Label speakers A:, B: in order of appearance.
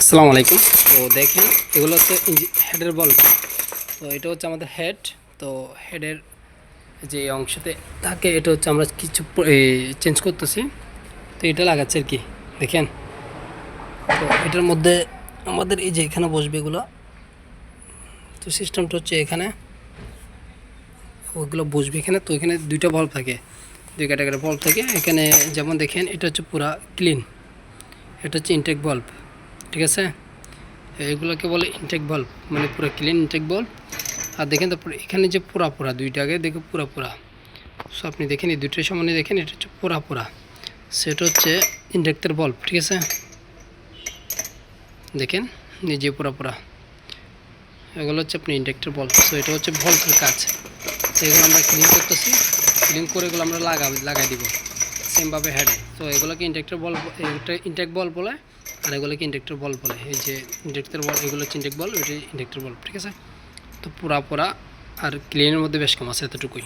A: আসসালামু আলাইকুম। তো দেখেন, এগুলো হচ্ছে হেডের বল। তো এটা হচ্ছে আমাদের হেড তো হেডের যে অংশতে থাকে, এটা হচ্ছে আমরা কিছু চেঞ্জ করতেছি। তো এটা লাগাচ্ছে আর কি, দেখেন। তো এটার মধ্যে আমাদের এই যে এখানে বসবে এগুলো, তো সিস্টেমটা হচ্ছে এখানে। ওইগুলো বসবে এখানে, তো এখানে দুইটা বল থাকে। দুই ক্যাটাগরি বল থাকে। এখানে যেমন দেখেন, এটা হচ্ছে পুরা ক্লিন এটা হচ্ছে ইনটেক বাল্ব ঠিক আছে? এগুলোকে বলে ইনটেক বাল্ব মানে পুরো ক্লিন ইনটেক বাল্ব আর দেখেন তারপর এখানে যে পুরা পুরা দুইটাকে দেখে পুরা পুরা সো আপনি দেখেন এই দুইটার সামনে দেখেন, এটা হচ্ছে পুরা পুরা সেটা হচ্ছে ইনডেক্টার বাল্ব ঠিক আছে? দেখেন নিজে পুরা পুরা এগুলো হচ্ছে আপনি ইনডেক্টার বল্ব সো এটা হচ্ছে ভল্টের কাজ। তো এগুলো আমরা ক্লিন করতেছি। ক্লিন করে এগুলো আমরা লাগা, লাগাই দিব। সেমভাবে হেডে তো এগুলোকে ইন্ডেক্টর বল ইনটেক বল বলে, আর এগুলোকে ইন্ডেক্টর বল বলে। এই যে ইন্ডেক্টর বল এগুলো হচ্ছে ইন্ডেক বল ওইটা ইন্ডেক্টর বল ঠিক আছে? তো পুরা পুরা আর ক্লিনের মধ্যে বেশ কম আছে এতটুকুই।